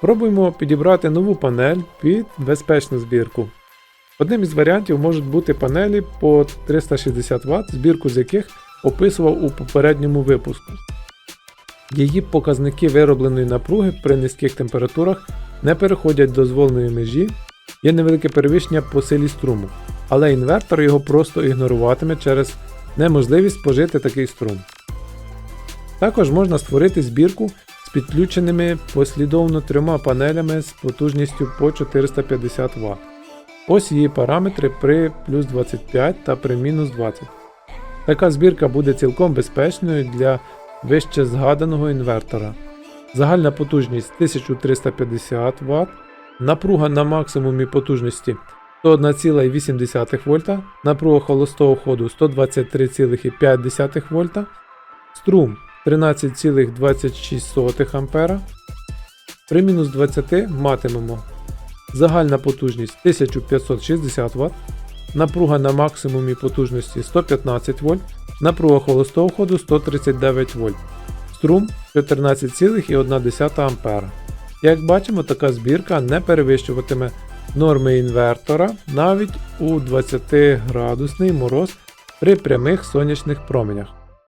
Пробуємо підібрати нову панель під безпечну збірку. Одним із варіантів можуть бути панелі по 360 Вт, збірку з яких описував у попередньому випуску. Її показники виробленої напруги при низьких температурах не переходять дозволеної межі, є невелике перевищення по силі струму, але інвертор його просто ігноруватиме через неможливість спожити такий струм. Також можна створити збірку підключеними послідовно трьома панелями з потужністю по 450 Вт. Ось її параметри при плюс 25 та при мінус 20. Така збірка буде цілком безпечною для вище згаданого інвертора. Загальна потужність 1350 Вт, напруга на максимумі потужності 101,8 В, напруга холостого ходу 123,5 В, струм 13,26 А. При мінус 20 матимемо загальна потужність 1560 Вт, напруга на максимумі потужності 115 В, напруга холостого ходу 139 В, струм 14,1 А. Як бачимо, така збірка не перевищуватиме норми інвертора навіть у 20 градусний мороз при прямих сонячних променях.